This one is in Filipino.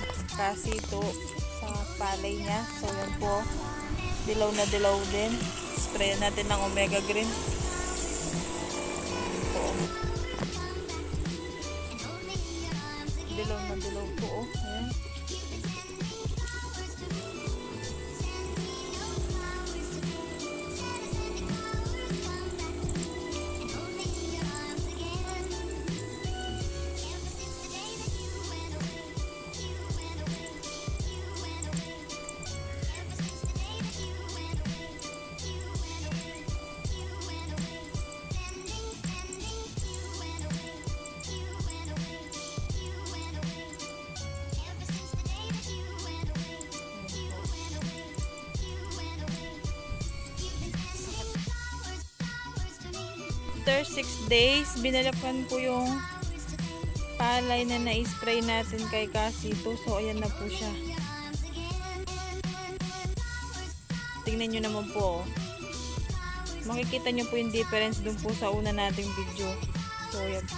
Kay Casito sa palay niya. So yan po, dilaw na dilaw din. Spray natin ng Omega Green. Oh. Dilaw na dilaw po. Oh. Ayan. After 6 days, binalakan ko yung palay na na-spray natin kay Casito. So, ayan na po siya. Tingnan nyo naman po. oh. Makikita nyo po yung difference dun po sa una nating video. So, ayan po